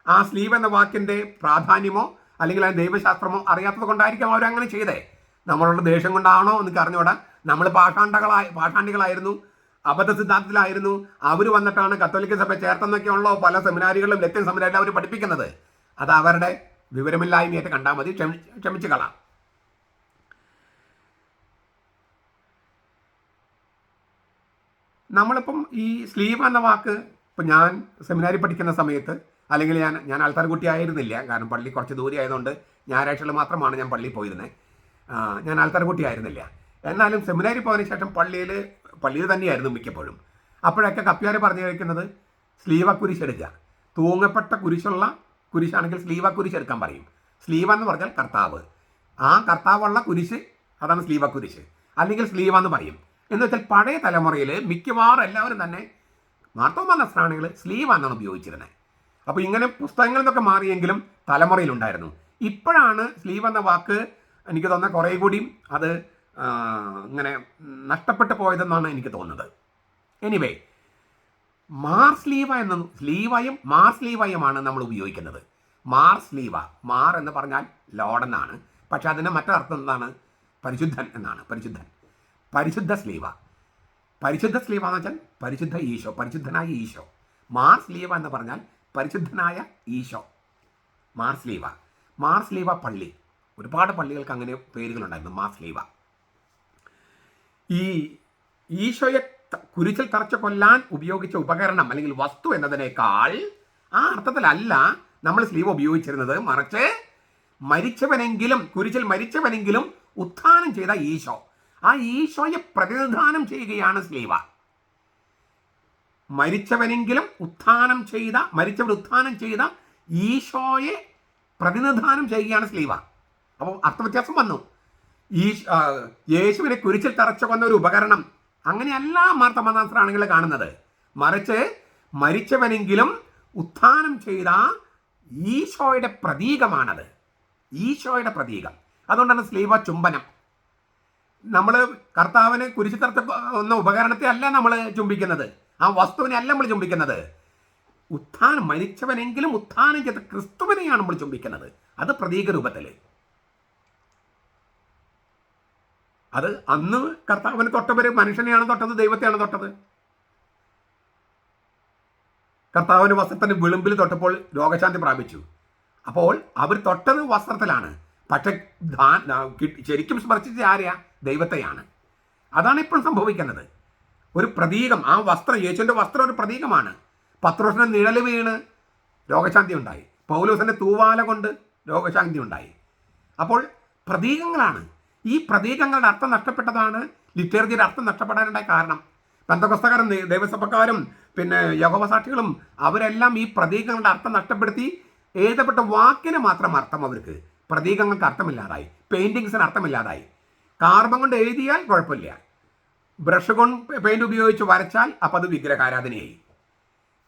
ആ സ്ലീവ് എന്ന വാക്കിന്റെ പ്രാധാന്യമോ അല്ലെങ്കിൽ ആ ദൈവശാസ്ത്രമോ അറിയാത്തത് കൊണ്ടായിരിക്കും അവരങ്ങനെ ചെയ്തേ. നമ്മളുടെ ദേഷ്യം കൊണ്ടാണോ എന്നൊക്കെ അറിഞ്ഞുകൂടാ. നമ്മൾ പാഷാണ്ടകളായി പാഷാണ്ടികളായിരുന്നു അബദ്ധ സിദ്ധാന്തത്തിലായിരുന്നു അവർ വന്നിട്ടാണ് കത്തോലിക്ക സഭ ചേർത്തെന്നൊക്കെയുള്ള പല സെമിനാരികളിലും ലത്യൻ സെമിനാരിലും അവർ പഠിപ്പിക്കുന്നത്. അത് അവരുടെ വിവരമില്ലായ്മയായിട്ട് കണ്ടാൽ മതി. ക്ഷമി ക്ഷമിച്ചു കളാം. നമ്മളിപ്പം ഈ സ്ലീവ് എന്ന വാക്ക് ഇപ്പം ഞാൻ സെമിനാരി പഠിക്കുന്ന സമയത്ത് അല്ലെങ്കിൽ ഞാൻ ഞാൻ ആൾത്താർകുട്ടി ആയിരുന്നില്ല കാരണം പള്ളി കുറച്ച് ദൂരെ ആയതുകൊണ്ട് ഞായറാഴ്ചകൾ മാത്രമാണ് ഞാൻ പള്ളിയിൽ പോയിരുന്നത് ഞാൻ ആൾത്താർകുട്ടി ആയിരുന്നില്ല എന്നാലും സെമിനാരി പോയതിനു ശേഷം പള്ളിയിൽ പള്ളിയിൽ തന്നെയായിരുന്നു മിക്കപ്പോഴും. അപ്പോഴൊക്കെ കപ്പ്യാർ പറഞ്ഞു കഴിക്കുന്നത് സ്ലീവ കുരിശെടുക്കുക തൂങ്ങപ്പെട്ട കുരിശുള്ള കുരിശാണെങ്കിൽ സ്ലീവ കുരിശെടുക്കാൻ പറയും. സ്ലീവ എന്ന് പറഞ്ഞാൽ കർത്താവ്. ആ കർത്താവുള്ള കുരിശ് അതാണ് സ്ലീവ കുരിശ്. അല്ലെങ്കിൽ സ്ലീവ എന്ന് പറയും. എന്ന് വെച്ചാൽ പഴയ തലമുറയിൽ മിക്കവാറും എല്ലാവരും തന്നെ മാർത്തോമ നസ്രാണികൾ സ്ലീവ എന്നാണ് ഉപയോഗിച്ചിരുന്നത്. അപ്പോൾ ഇങ്ങനെ പുസ്തകങ്ങളിൽ നിന്നൊക്കെ മാറിയെങ്കിലും തലമുറയിലുണ്ടായിരുന്നു ഇപ്പോഴാണ് സ്ലീവ് എന്ന വാക്ക് എനിക്ക് തോന്നുന്ന കുറേ കൂടി അത് ഇങ്ങനെ നഷ്ടപ്പെട്ടു പോയതെന്നാണ് എനിക്ക് തോന്നുന്നത്. എനിവേ മാർസ് ലീവ എന്ന ലീവയും മാർസ് ലീവയുമാണ് നമ്മൾ ഉപയോഗിക്കുന്നത്. മാർസ് ലീവ മാർ എന്ന് പറഞ്ഞാൽ ലോഡ് എന്നാണ് പക്ഷെ അതിന്റെ മറ്റൊരർത്ഥം എന്താണ്? പരിശുദ്ധൻ എന്നാണ്. പരിശുദ്ധൻ. പരിശുദ്ധ സ്ലീവ പരിശുദ്ധ സ്ലീവ എന്ന് വെച്ചാൽ പരിശുദ്ധ ഈശോ പരിശുദ്ധനായ ഈശോ. മാർസ് ലീവ എന്ന് പറഞ്ഞാൽ പരിശുദ്ധനായ ഈശോ. മാർസ് ലീവ മാർസ് ലീവ പള്ളി. ഒരുപാട് പള്ളികൾക്ക് അങ്ങനെ പേരുകളുണ്ടായിരുന്നു. മാർസ് സ്ലീവ ഈ ഈശോയെ കുരിശിൽ തറച്ച് കൊല്ലാൻ ഉപയോഗിച്ച ഉപകരണം അല്ലെങ്കിൽ വസ്തു എന്നതിനേക്കാൾ ആ അർത്ഥത്തിലല്ല നമ്മൾ സ്ലീവ് ഉപയോഗിച്ചിരുന്നത്. മറിച്ച് മരിച്ചവനെങ്കിലും കുരിശിൽ മരിച്ചവനെങ്കിലും ഉത്ഥാനം ചെയ്ത ഈശോ. ആ ഈശോയെ പ്രതിനിധാനം ചെയ്യുകയാണ് സ്ലീവ. മരിച്ചവനെങ്കിലും ഉത്ഥാനം ചെയ്ത മരിച്ചവർ ഉത്ഥാനം ചെയ്ത ഈശോയെ പ്രതിനിധാനം ചെയ്യുകയാണ് സ്ലീവ. അപ്പോൾ അർത്ഥവ്യത്യാസം വന്നു. ഈ യേശുവിനെ കുരിച്ചിൽ തറച്ചു കൊന്ന ഒരു ഉപകരണം. അങ്ങനെയല്ല മാർത്തമനാസ്ത്രാണികൾ കാണുന്നത്. മറിച്ച് മരിച്ചവനെങ്കിലും ഉത്ഥാനം ചെയ്ത ഈശോയുടെ പ്രതീകമാണത്. ഈശോയുടെ പ്രതീകം. അതുകൊണ്ടാണ് സ്ലീവ ചുംബനം. നമ്മൾ കർത്താവിനെ കുരിശിൽ തറത്ത് വന്ന ഉപകരണത്തെ അല്ല നമ്മൾ ചുംബിക്കുന്നത്. ആ വസ്തുവിനെ അല്ല നമ്മൾ ചുംബിക്കുന്നത്. ഉത്ഥാനം മരിച്ചവനെങ്കിലും ഉത്ഥാനം ചെയ്ത ക്രിസ്തുവിനെയാണ് നമ്മൾ ചുംബിക്കുന്നത്. അത് പ്രതീക രൂപത്തിൽ അത് അന്ന് കർത്താവിന് തൊട്ടവര് മനുഷ്യനെയാണ് തൊട്ടത് ദൈവത്തെയാണ് തൊട്ടത്. കർത്താവിന് വസ്ത്രത്തിന്റെ വിളിമ്പിൽ തൊട്ടപ്പോൾ രോഗശാന്തി പ്രാപിച്ചു. അപ്പോൾ അവർ തൊട്ടത് വസ്ത്രത്തിലാണ്. പക്ഷെ ശരിക്കും സ്പർശിച്ച ആരെയാ ദൈവത്തെയാണ്. അതാണ് ഇപ്പോൾ സംഭവിക്കുന്നത്. ഒരു പ്രതീകം ആ വസ്ത്രം യേശുവിന്റെ വസ്ത്രം ഒരു പ്രതീകമാണ്. പത്രോസിന്റെ നിഴൽ വീണ് രോഗശാന്തി ഉണ്ടായി. പൗലോസിന്റെ തൂവാല കൊണ്ട് രോഗശാന്തി ഉണ്ടായി. അപ്പോൾ പ്രതീകങ്ങളാണ്. ഈ പ്രതീകങ്ങളുടെ അർത്ഥം നഷ്ടപ്പെട്ടതാണ് ലിറ്റേർജിയുടെ അർത്ഥം നഷ്ടപ്പെടാനുണ്ടായ കാരണം. ബന്ധകസ്തകാരും ദേവസഭക്കാരും പിന്നെ യഹോവസാക്ഷികളും അവരെല്ലാം ഈ പ്രതീകങ്ങളുടെ അർത്ഥം നഷ്ടപ്പെടുത്തി എഴുതപ്പെട്ട വാക്കിന് മാത്രം അർത്ഥം അവർക്ക്. പ്രതീകങ്ങൾക്ക് അർത്ഥമില്ലാതായി പെയിന്റിങ്സിന് അർത്ഥമില്ലാതായി. കാർബൺ കൊണ്ട് എഴുതിയാൽ കുഴപ്പമില്ല. ബ്രഷ് കൊണ്ട് പെയിന്റ് ഉപയോഗിച്ച് വരച്ചാൽ അപ്പം അത് വിഗ്രഹാരാധനയായി.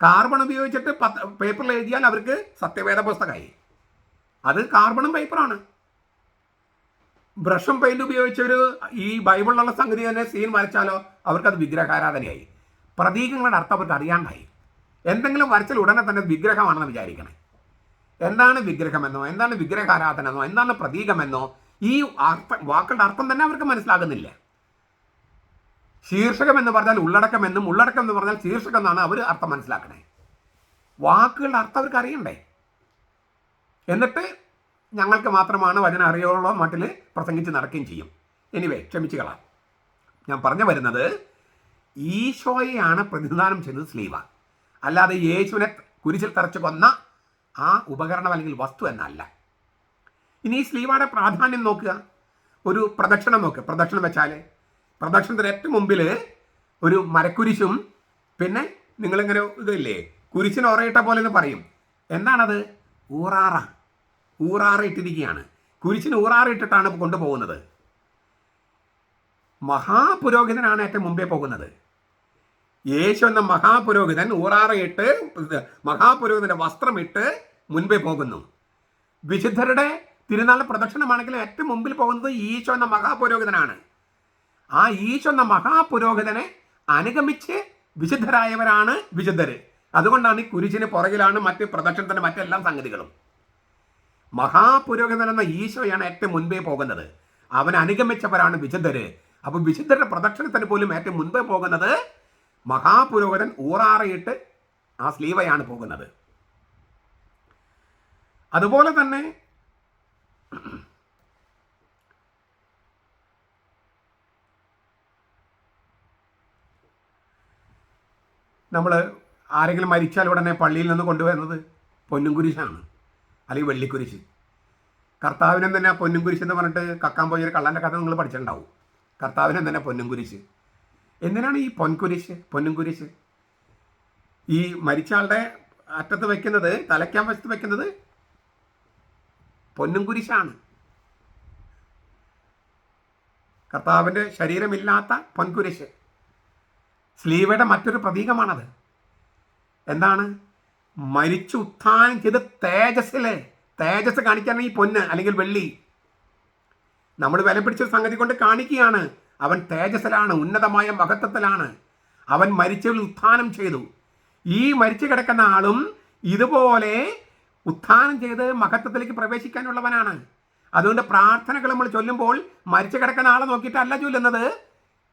കാർബൺ ഉപയോഗിച്ചിട്ട് പത്ത് പേപ്പറിൽ എഴുതിയാൽ അവർക്ക് സത്യവേദ പുസ്തകമായി. അത് കാർബണും പേപ്പറാണ് ബ്രഷും പെയിന്റ് ഉപയോഗിച്ചവർ ഈ ബൈബിളിലുള്ള സംഗതി തന്നെ സീൻ വരച്ചാലോ അവർക്കത് വിഗ്രഹാരാധനയായി. പ്രതീകങ്ങളുടെ അർത്ഥം അവർക്ക് അറിയാണ്ടായി. എന്തെങ്കിലും വരച്ചാൽ ഉടനെ തന്നെ വിഗ്രഹമാണെന്ന് വിചാരിക്കണേ. എന്താണ് വിഗ്രഹമെന്നോ എന്താണ് വിഗ്രഹാരാധന എന്നോ എന്താണ് പ്രതീകമെന്നോ ഈ അർത്ഥം വാക്കുകളുടെ അർത്ഥം തന്നെ അവർക്ക് മനസ്സിലാകുന്നില്ല. ശീർഷകം എന്ന് പറഞ്ഞാൽ ഉള്ളടക്കം എന്നും ഉള്ളടക്കം എന്ന് പറഞ്ഞാൽ ശീർഷകം എന്നാണ് അവർ അർത്ഥം മനസ്സിലാക്കണേ. വാക്കുകളുടെ അർത്ഥം അവർക്ക് അറിയണ്ടേ? എന്നിട്ട് ഞങ്ങൾക്ക് മാത്രമാണ് വചനം അറിയുള്ളൂ മട്ടിൽ പ്രസംഗിച്ച് നടക്കുകയും ചെയ്യും. എനിവേ ക്ഷമിച്ചു കളാം ഞാൻ പറഞ്ഞു വരുന്നത് ഈശോയെയാണ് പ്രതിനിധാനം ചെയ്തത് സ്ലീവ. അല്ലാതെ യേശുവിനെ കുരിശിൽ തറച്ചു കൊന്ന ആ ഉപകരണം അല്ലെങ്കിൽ വസ്തു എന്നല്ല. ഇനി ഈ സ്ലീവയുടെ പ്രാധാന്യം നോക്കുക. ഒരു പ്രദക്ഷിണം നോക്കുക പ്രദക്ഷിണം വെച്ചാൽ പ്രദക്ഷിണത്തിന് ഏറ്റവും മുമ്പിൽ ഒരു മരക്കുരിശും പിന്നെ നിങ്ങളിങ്ങനെ ഇതില്ലേ കുരിശിന് ഉറയിട്ട പോലെ എന്ന് പറയും. എന്താണത്? ഊറാറ. ഊറാറ ഇട്ടിരിക്കുകയാണ് കുരിശിന് ഊറാറിട്ടിട്ടാണ് കൊണ്ടുപോകുന്നത്. മഹാപുരോഹിതനാണ് ഏറ്റവും മുമ്പേ പോകുന്നത്. യേശു എന്ന മഹാപുരോഹിതൻ ഊറാറയിട്ട് മഹാപുരോഹിതന്റെ വസ്ത്രമിട്ട് മുൻപേ പോകുന്നു. വിശുദ്ധരുടെ തിരുനാൾ പ്രദക്ഷിണമാണെങ്കിൽ ഏറ്റവും മുമ്പിൽ പോകുന്നത് ഈശോ എന്ന മഹാപുരോഹിതനാണ്. ആ ഈശോ എന്ന മഹാപുരോഹിതനെ അനുഗമിച്ച് വിശുദ്ധരായവരാണ് വിശുദ്ധര്. അതുകൊണ്ടാണ് ഈ കുരിശിന് പുറകിലാണ് മറ്റ് പ്രദക്ഷിണത്തിന്റെ മറ്റെല്ലാം സംഗതികളും. മഹാപുരോഹിതൻ എന്ന ഈശോയാണ് ഏറ്റവും മുൻപേ പോകുന്നത്. അവൻ അനുഗമിച്ചവരാണ് വിശുദ്ധര് അപ്പോൾ വിശുദ്ധരുടെ പ്രദക്ഷിണത്തിന് പോലും ഏറ്റവും മുൻപേ പോകുന്നത് മഹാപുരോഹിതൻ ഊറാറയിട്ട് ആ സ്ലീവയാണ് പോകുന്നത്. അതുപോലെ തന്നെ നമ്മൾ ആരെങ്കിലും മരിച്ചാൽ ഉടനെ പള്ളിയിൽ നിന്ന് കൊണ്ടുവരുന്നത് പൊന്നും കുരിശാണ്. അല്ലെങ്കിൽ വെള്ളിക്കുരിശ്. കർത്താവിനും തന്നെ പൊന്നും കുരിശ് എന്ന് പറഞ്ഞിട്ട് കക്കാൻ പോയ ഒരു കള്ളന്റെ കഥ നിങ്ങൾ പഠിച്ചിട്ടുണ്ടാവും. കർത്താവിനും തന്നെ പൊന്നും കുരിശ് എന്തിനാണ് ഈ പൊൻകുരിശ് പൊന്നും കുരിശ് ഈ മരിച്ച ആളുടെ അറ്റത്ത് വെക്കുന്നത് തലയ്ക്കാൻ വശത്ത് വെക്കുന്നത് പൊന്നും കുരിശാണ് കർത്താവിന്റെ ശരീരമില്ലാത്ത പൊൻകുരിശ്. സ്ലീവയുടെ മറ്റൊരു പ്രതീകമാണത്. എന്താണ്? മരിച്ചു ഉത്ഥാനം ചെയ്ത് തേജസ്സിലെ തേജസ് കാണിക്കാനാണ് ഈ പൊന്ന് അല്ലെങ്കിൽ വെള്ളി. നമ്മൾ വില പിടിച്ച സംഗതി കൊണ്ട് കാണിക്കുകയാണ്. അവൻ തേജസ്സിലാണ് ഉന്നതമായ മഹത്വത്തിലാണ്. അവൻ മരിച്ചവരിൽ ഉത്ഥാനം ചെയ്തു. ഈ മരിച്ചു കിടക്കുന്ന ആളും ഇതുപോലെ ഉത്ഥാനം ചെയ്ത് മഹത്വത്തിലേക്ക് പ്രവേശിക്കാനുള്ളവനാണ്. അതുകൊണ്ട് പ്രാർത്ഥനകൾ നമ്മൾ ചൊല്ലുമ്പോൾ മരിച്ചു കിടക്കുന്ന ആളെ നോക്കിയിട്ടല്ല ചൊല്ലുന്നത്.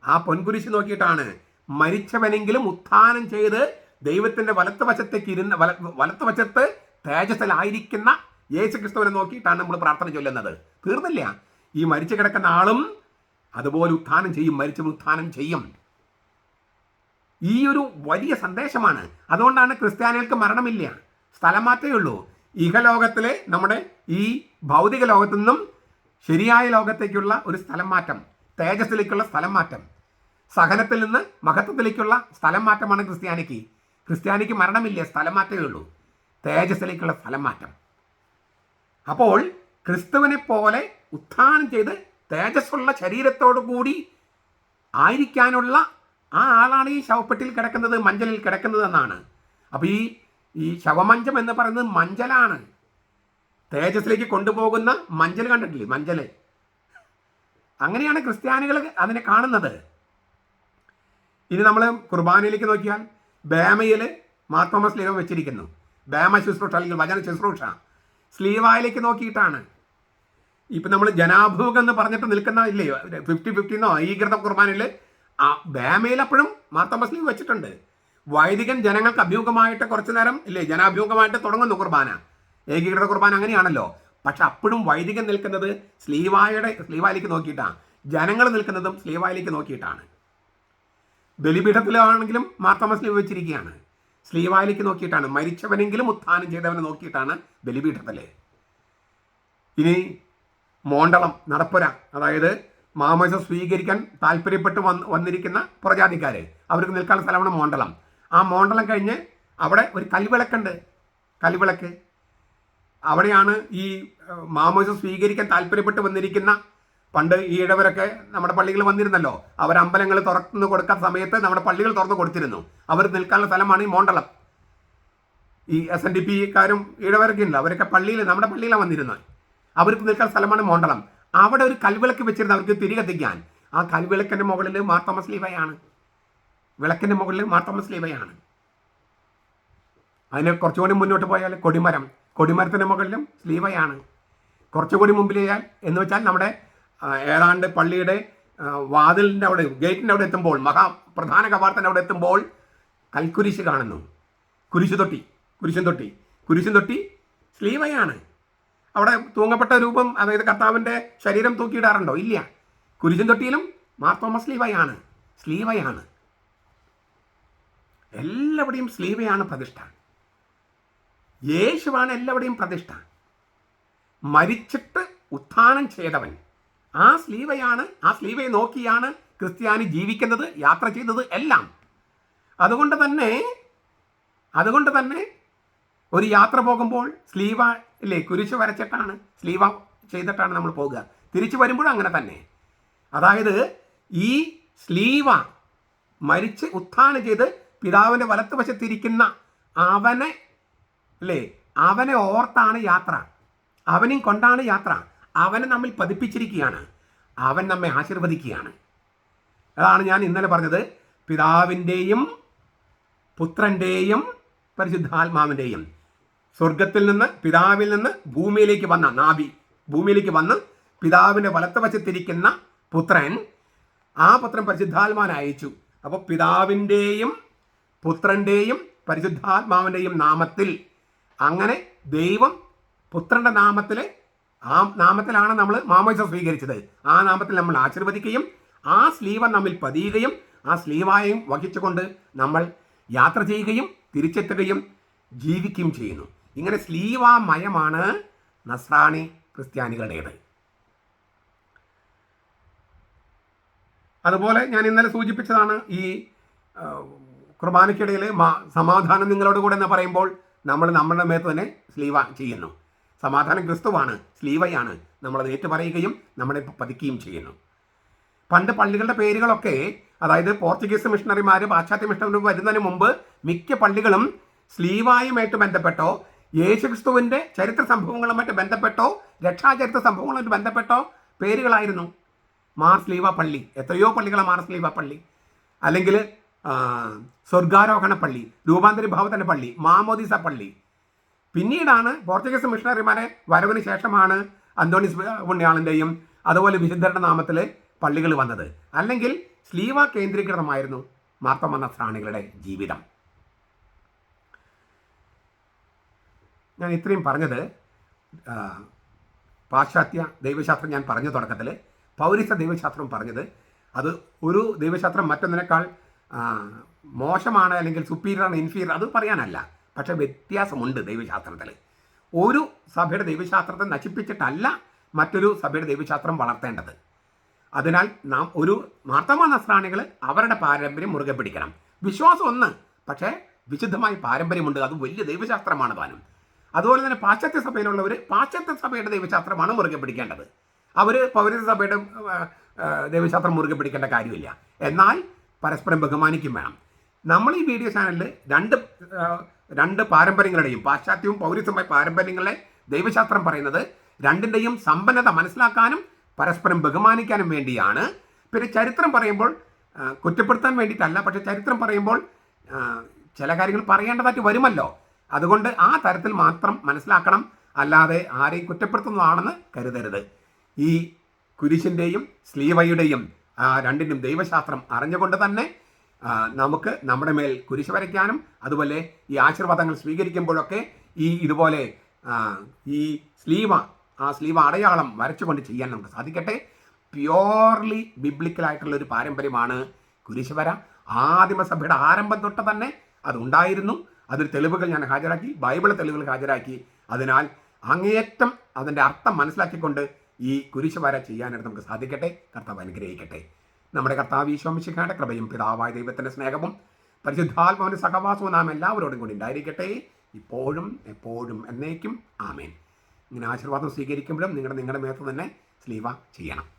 ആ പൊൻകുരിശ് നോക്കിയിട്ടാണ്. മരിച്ചവനെങ്കിലും ഉത്ഥാനം ചെയ്ത് ദൈവത്തിന്റെ വലത്ത് വശത്തേക്ക് ഇരുന്ന വല വലത്ത് വശത്ത് തേജസ്സിലായിരിക്കുന്ന യേശു ക്രിസ്തുവിനെ നോക്കിയിട്ടാണ് നമ്മൾ പ്രാർത്ഥന ചൊല്ലുന്നത്. തീർന്നില്ല. ഈ മരിച്ചു കിടക്കുന്ന ആളും അതുപോലെ ഉത്ഥാനം ചെയ്യും മരിച്ചു ഉത്ഥാനം ചെയ്യും. ഈ ഒരു വലിയ സന്ദേശമാണ്. അതുകൊണ്ടാണ് ക്രിസ്ത്യാനികൾക്ക് മരണമില്ല. സ്ഥലം മാറ്റേ ഉള്ളൂ. ഇഹലോകത്തിലെ നമ്മുടെ ഈ ഭൗതിക ലോകത്തു നിന്നും ശരിയായ ലോകത്തേക്കുള്ള ഒരു സ്ഥലം മാറ്റം തേജസ്സിലേക്കുള്ള സ്ഥലം മാറ്റം സഹനത്തിൽ നിന്ന് മഹത്വത്തിലേക്കുള്ള സ്ഥലം മാറ്റമാണ് ക്രിസ്ത്യാനിക്ക്. ക്രിസ്ത്യാനിക്ക് മരണമില്ല? സ്ഥലം മാറ്റമേ ഉള്ളൂ. തേജസ്സിലേക്കുള്ള സ്ഥലം മാറ്റം. അപ്പോൾ ക്രിസ്തുവിനെ പോലെ ഉത്ഥാനം ചെയ്ത് തേജസ്സുള്ള ശരീരത്തോടു കൂടി ആയിരിക്കാനുള്ള ആ ആളാണ് ഈ ശവപ്പെട്ടിയിൽ കിടക്കുന്നത് മഞ്ചലിൽ കിടക്കുന്നത് എന്നാണ്. അപ്പോൾ ഈ ഈ ശവമഞ്ചം എന്ന് പറയുന്നത് മഞ്ചലാണ്. തേജസ്സിലേക്ക് കൊണ്ടുപോകുന്ന മഞ്ചൽ കണ്ടിട്ടില്ലേ? മഞ്ചൽ അങ്ങനെയാണ് ക്രിസ്ത്യാനികൾ അതിനെ കാണുന്നത്. ഇനി നമ്മൾ കുർബാനയിലേക്ക് നോക്കിയാൽ ബേമയിൽ മാർത്തോമ സ്ലീവ വെച്ചിരിക്കുന്നു. ബാമ ശുശ്രൂഷ അല്ലെങ്കിൽ വചന ശുശ്രൂഷ. സ്ലീവായിലേക്ക് നോക്കിയിട്ടാണ്. ഇപ്പം നമ്മൾ ജനാഭൂഖം എന്ന് പറഞ്ഞിട്ട് നിൽക്കുന്ന ഇല്ലേ ഫിഫ്റ്റി ഫിഫ്റ്റി എന്നോ ഏകീകൃത കുർബാനയിൽ ആ ബാമയിൽ അപ്പോഴും മാർത്തോമ സ്ലീവ് വെച്ചിട്ടുണ്ട്. വൈദികൻ ജനങ്ങൾക്ക് അഭ്യൂഹമായിട്ട് കുറച്ചു നേരം ഇല്ലേ ജനാഭ്യൂഹമായിട്ട് തുടങ്ങുന്നു കുർബാന. ഏകീകൃത കുർബാന അങ്ങനെയാണല്ലോ. പക്ഷെ അപ്പോഴും വൈദികൻ നിൽക്കുന്നത് സ്ലീവായുടെ സ്ലീവായിലേക്ക് നോക്കിയിട്ടാണ്. ജനങ്ങൾ നിൽക്കുന്നതും സ്ലീവായിലേക്ക് നോക്കിയിട്ടാണ്. ബലിപീഠത്തിലാണെങ്കിലും മാർത്തോമ സ്ലീവ് വെച്ചിരിക്കുകയാണ്. സ്ലീവായിലേക്ക് നോക്കിയിട്ടാണ് മരിച്ചവനെങ്കിലും ഉത്ഥാനം ചെയ്തവനെ നോക്കിയിട്ടാണ് ബലിപീഠത്തിലെ. ഇനി മോണ്ടളം നടപ്പുര അതായത് മാമോസം സ്വീകരിക്കാൻ താല്പര്യപ്പെട്ട് വന്ന് വന്നിരിക്കുന്ന പുറജാതിക്കാർ അവർക്ക് നിൽക്കാനുള്ള സ്ഥലമാണ് മോണ്ടളം. ആ മോണ്ടളം കഴിഞ്ഞ് അവിടെ ഒരു കൽവിളക്കുണ്ട് കൽവിളക്ക് അവിടെയാണ് ഈ മാമോസം സ്വീകരിക്കാൻ താല്പര്യപ്പെട്ട് വന്നിരിക്കുന്ന പണ്ട് ഈ ഇടവരൊക്കെ നമ്മുടെ പള്ളികൾ വന്നിരുന്നല്ലോ. അവർ അമ്പലങ്ങൾ തുറന്നു കൊടുക്കാൻ സമയത്ത് നമ്മുടെ പള്ളികൾ തുറന്നു കൊടുത്തിരുന്നു. അവർ നിൽക്കാനുള്ള സ്ഥലമാണ് ഈ മോണ്ടളം. ഈ എസ് എൻ ഡി പിക്കാരും ഇടവരൊക്കെ ഉണ്ട്. അവരൊക്കെ പള്ളിയിൽ നമ്മുടെ പള്ളിയിലാണ് വന്നിരുന്നത്. അവർക്ക് നിൽക്കാൻ സ്ഥലമാണ് മോണ്ടളം. അവിടെ ഒരു കൽവിളക്ക് വെച്ചിരുന്നു അവർക്ക് തിരികെ എത്തിക്കാൻ ആ കൽവിളക്കിന്റെ മുകളിൽ മാർത്തോമസ് ലീവയാണ് വിളക്കിന്റെ മുകളിൽ മാർത്തോമസ് ലീവയാണ് അതിന് കുറച്ചുകൂടി മുന്നോട്ട് പോയാൽ കൊടിമരം. കൊടിമരത്തിന്റെ മുകളിലും സ്ലീവയാണ്. കുറച്ചുകൂടി മുമ്പിൽ ചെയ്യാൻ എന്ന് വെച്ചാൽ നമ്മുടെ ഏതാണ്ട് പള്ളിയുടെ വാതിലിന്റെ അവിടെ ഗേറ്റിന്റെ അവിടെ എത്തുമ്പോൾ മഹാ പ്രധാന കവാടത്തിന്റെ അവിടെ എത്തുമ്പോൾ കൽക്കുരിശ് കാണുന്നു. കുരിശു തൊട്ടി കുരിശും തൊട്ടി കുരിശും തൊട്ടി സ്ലീവയാണ്. അവിടെ തൂങ്ങപ്പെട്ട രൂപം അതായത് കർത്താവിന്റെ ശരീരം തൂക്കിയിടാറുണ്ടോ? ഇല്ല. കുരിശും തൊട്ടിയിലും മാർത്തോമ സ്ലീവയാണ്. സ്ലീവയാണ്. എല്ലാവിടെയും സ്ലീവയാണ് പ്രതിഷ്ഠ. യേശുവാണ് എല്ലാവിടെയും പ്രതിഷ്ഠ. മരിച്ചിട്ട് ഉത്ഥാനം ചെയ്തവൻ. ആ സ്ലീവയാണ് ആ സ്ലീവയെ നോക്കിയാണ് ക്രിസ്ത്യാനി ജീവിക്കുന്നത് യാത്ര ചെയ്തത് എല്ലാം. അതുകൊണ്ട് തന്നെ അതുകൊണ്ട് തന്നെ ഒരു യാത്ര പോകുമ്പോൾ സ്ലീവ ഇല്ലേ കുരിശ് വരച്ചിട്ടാണ് സ്ലീവ ചെയ്തിട്ടാണ് നമ്മൾ പോകുക. തിരിച്ചു വരുമ്പോഴും അങ്ങനെ തന്നെ. അതായത് ഈ സ്ലീവ മരിച്ച് ഉത്ഥാനം ചെയ്ത് പിതാവിന്റെ വലത്തുവശത്തിരിക്കുന്ന അവനെ അല്ലേ അവനെ ഓർത്താണ് യാത്ര. അവനെയും കൊണ്ടാണ് യാത്ര. അവനെ നമ്മിൽ പതിപ്പിച്ചിരിക്കുകയാണ്. അവൻ നമ്മെ ആശീർവദിക്കുകയാണ്. അതാണ് ഞാൻ ഇന്നലെ പറഞ്ഞത്. പിതാവിന്റെയും പുത്രന്റെയും പരിശുദ്ധാത്മാവിന്റെയും സ്വർഗത്തിൽ നിന്ന് പിതാവിൽ നിന്ന് ഭൂമിയിലേക്ക് വന്ന നാഭി ഭൂമിയിലേക്ക് വന്ന് പിതാവിന്റെ വലത്തുവശത്തിരിക്കുന്ന പുത്രൻ ആ പുത്രൻ പരിശുദ്ധാത്മാവിനെ അയച്ചു. അപ്പോൾ പിതാവിന്റെയും പുത്രന്റെയും പരിശുദ്ധാത്മാവിന്റെയും നാമത്തിൽ അങ്ങനെ ദൈവം പുത്രന്റെ നാമത്തിൽ ആ നാമത്തിലാണ് നമ്മൾ മാമോയിസ സ്വീകരിച്ചത്. ആ നാമത്തിൽ നമ്മൾ ആശീർവദിക്കുകയും ആ സ്ലീവ നമ്മിൽ പതിയുകയും ആ സ്ലീവായും വഹിച്ചുകൊണ്ട് നമ്മൾ യാത്ര ചെയ്യുകയും തിരിച്ചെത്തുകയും ജീവിക്കുകയും ചെയ്യുന്നു. ഇങ്ങനെ സ്ലീവാമയമാണ് നസ്രാണി ക്രിസ്ത്യാനികളുടേത്. അതുപോലെ ഞാൻ ഇന്നലെ സൂചിപ്പിച്ചതാണ് ഈ കുർബാനയ്ക്കിടയിൽ സമാധാനം നിങ്ങളോട് കൂടെ എന്ന് പറയുമ്പോൾ നമ്മൾ നമ്മളുടെ മേത്ത് തന്നെ സ്ലീവ ചെയ്യുന്നു. സമാധാനം ക്രിസ്തുവാണ് സ്ലീവയാണ്. നമ്മളത് ഏറ്റു പറയുകയും നമ്മളെ പതിക്കുകയും ചെയ്യുന്നു. പണ്ട് പള്ളികളുടെ പേരുകളൊക്കെ അതായത് പോർച്ചുഗീസ് മിഷണറിമാർ പാശ്ചാത്യ മിഷണറി വരുന്നതിന് മുമ്പ് മിക്ക പള്ളികളും സ്ലീവായുമായിട്ട് ബന്ധപ്പെട്ടോ യേശുക്രിസ്തുവിന്റെ ചരിത്ര സംഭവങ്ങളുമായിട്ട് ബന്ധപ്പെട്ടോ രക്ഷാചരിത്ര സംഭവങ്ങളുമായിട്ട് ബന്ധപ്പെട്ടോ പേരുകളായിരുന്നു. മാർ സ്ലീവ പള്ളി എത്രയോ പള്ളികളാണ് മാർ സ്ലീവ പള്ളി. അല്ലെങ്കിൽ സ്വർഗാരോഹണ പള്ളി രൂപാന്തരി ഭാവത്തിന്റെ പള്ളി മാമോദിസ പള്ളി പിന്നീടാണ് പോർച്ചുഗീസ് മിഷണറിമാരെ വരവിന് ശേഷമാണ് അന്തോണിസ് പുണ്യാളന്റെയും അതുപോലെ വിശുദ്ധരുടെ നാമത്തിൽ പള്ളികൾ വന്നത്. അല്ലെങ്കിൽ സ്ലീവ കേന്ദ്രീകൃതമായിരുന്നു മാർത്തമ്മ നസ്രാണികളുടെ ജീവിതം. ഞാൻ ഇത്രയും പറഞ്ഞത് പാശ്ചാത്യ ദൈവശാസ്ത്രം ഞാൻ പറഞ്ഞ തുടക്കത്തിൽ പൗരിസ ദൈവശാസ്ത്രം പറഞ്ഞത് അത് ഒരു ദൈവശാസ്ത്രം മറ്റൊന്നിനേക്കാൾ മോശമാണ് അല്ലെങ്കിൽ സുപ്പീരിയർ ആണ് ഇൻഫീരിയർ അത് പറയാനല്ല. പക്ഷേ വ്യത്യാസമുണ്ട് ദൈവശാസ്ത്രത്തിൽ ഒരു സഭയുടെ ദൈവശാസ്ത്രത്തെ നശിപ്പിച്ചിട്ടല്ല മറ്റൊരു സഭയുടെ ദൈവശാസ്ത്രം വളർത്തേണ്ടത്. അതിനാൽ നാം ഒരു മാർത്തമ നസ്രാണികൾ അവരുടെ പാരമ്പര്യം മുറുകെ പിടിക്കണം. വിശ്വാസം ഒന്ന് പക്ഷേ വിശുദ്ധമായ പാരമ്പര്യമുണ്ട്. അത് വലിയ ദൈവശാസ്ത്രമാണ് താനും. അതുപോലെ തന്നെ പാശ്ചാത്യ സഭയിലുള്ളവർ പാശ്ചാത്യ സഭയുടെ ദൈവശാസ്ത്രമാണ് മുറുകെ പിടിക്കേണ്ടത്. അവർ പൗരസഭയുടെ ദൈവശാസ്ത്രം മുറുകെ പിടിക്കേണ്ട കാര്യമില്ല. എന്നാൽ പരസ്പരം ബഹുമാനിക്കും വേണം. നമ്മൾ ഈ വീഡിയോ ചാനലിൽ രണ്ട് രണ്ട് പാരമ്പര്യങ്ങളുടെയും പാശ്ചാത്യവും പൗരസ്ത്യമായ പാരമ്പര്യങ്ങളെ ദൈവശാസ്ത്രം പറയുന്നത് രണ്ടിന്റെയും സമ്പന്നത മനസ്സിലാക്കാനും പരസ്പരം ബഹുമാനിക്കാനും വേണ്ടിയാണ്. പിന്നെ ചരിത്രം പറയുമ്പോൾ കുറ്റപ്പെടുത്താൻ വേണ്ടിയിട്ടല്ല പക്ഷെ ചരിത്രം പറയുമ്പോൾ ചില കാര്യങ്ങൾ പറയേണ്ടതായിട്ട് വരുമല്ലോ. അതുകൊണ്ട് ആ തരത്തിൽ മാത്രം മനസ്സിലാക്കണം അല്ലാതെ ആരെയും കുറ്റപ്പെടുത്തുന്നതാണെന്ന് കരുതരുത്. ഈ കുരിശിന്റെയും സ്ലീവയുടെയും രണ്ടിന്റെയും ദൈവശാസ്ത്രം അറിഞ്ഞുകൊണ്ട് തന്നെ നമുക്ക് നമ്മുടെ മേൽ കുരിശ് വരയ്ക്കാനും അതുപോലെ ഈ ആശീർവാദങ്ങൾ സ്വീകരിക്കുമ്പോഴൊക്കെ ഈ ഇതുപോലെ ഈ സ്ലീവ ആ സ്ലീവ അടയാളം വരച്ചുകൊണ്ട് ചെയ്യാൻ നമുക്ക് സാധിക്കട്ടെ. പ്യോർലി ബിബ്ലിക്കലായിട്ടുള്ള ഒരു പാരമ്പര്യമാണ് കുരിശുവര ആദിമസഭയുടെ ആരംഭം തൊട്ട് തന്നെ അതുണ്ടായിരുന്നു. അതിൽ തെളിവുകൾ ഞാൻ ഹാജരാക്കി ബൈബിൾ തെളിവുകൾ ഹാജരാക്കി. അതിനാൽ അങ്ങേയറ്റം അതിന്റെ അർത്ഥം മനസ്സിലാക്കിക്കൊണ്ട് ഈ കുരിശ് വര ചെയ്യാനായിട്ട് നമുക്ക് സാധിക്കട്ടെ. കർത്താവ് അനുഗ്രഹിക്കട്ടെ. നമ്മുടെ കർത്താവ് ഈശോമിശിഖയുടെ കൃപയും പിതാവായ ദൈവത്തിന്റെ സ്നേഹവും പരിശുദ്ധാത്മാവിന്റെ സഹവാസവും നാം എല്ലാവരോടും കൂടി ഉണ്ടായിരിക്കട്ടെ. ഇപ്പോഴും എപ്പോഴും എന്നേക്കും. ആമേൻ. ഇങ്ങനെ ആശീർവാദം സ്വീകരിക്കുമ്പോഴും നിങ്ങളുടെ നിങ്ങളുടെ മേത്ത് തന്നെ സ്ലീവ ചെയ്യണം.